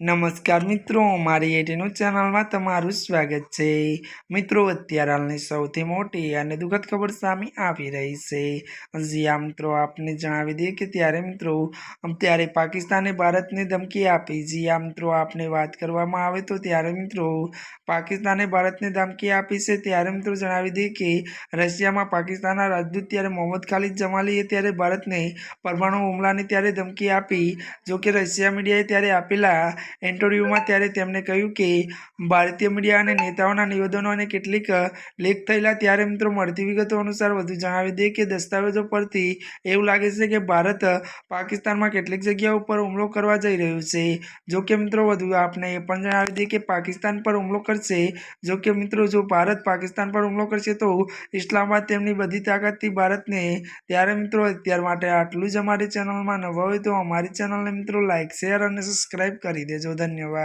નમસ્કાર મિત્રો, મારી એટીનું ચેનલમાં તમારું સ્વાગત છે. મિત્રો, અત્યારે હાલની સૌથી મોટી અને દુઃખદ ખબર સામે આવી રહી છે. જ્યાં મિત્રો, આપને જણાવી દઈએ કે ત્યારે, મિત્રો ત્યારે પાકિસ્તાને ભારતને ધમકી આપી. જ્યાં મિત્રો, આપને વાત કરવામાં આવે તો ત્યારે, મિત્રો, પાકિસ્તાને ભારતને ધમકી આપી છે. ત્યારે, મિત્રો, જણાવી દઈએ કે રશિયામાં પાકિસ્તાનના રાજદૂત ત્યારે મોહમ્મદ ખાલિદ જમાલીએ ત્યારે ભારતને પરમાણુ હુમલાની ત્યારે ધમકી આપી. જો કે રશિયા મીડિયાએ ત્યારે આપેલા ઇન્ટરવ્યૂમાં ત્યારે તેમણે કહ્યું કે, ભારતીય મીડિયા અને નેતાઓના નિવેદનો અને કેટલીક લીક થયેલા ત્યારે મિત્રો મળતી વિગતો અનુસાર વધુ જણાવી દે કે દસ્તાવેજો પરથી એવું લાગે છે કે ભારત પાકિસ્તાનમાં કેટલીક જગ્યાઓ પર હુમલો કરવા જઈ રહ્યું છે. જો કે મિત્રો વધુ આપણે એ પણ જણાવી દઈએ કે પાકિસ્તાન પર હુમલો કરશે. જો કે મિત્રો જો ભારત પાકિસ્તાન પર હુમલો કરશે તો ઇસ્લામાબાદ તેમની બધી તાકાતથી ભારતને ત્યારે મિત્રો અત્યાર માટે આટલું જ અમારી ચેનલમાં નવા હોય તો અમારી ચેનલને મિત્રો લાઇક શેર અને સબસ્ક્રાઈબ કરી દેજો ધન્યવાદ.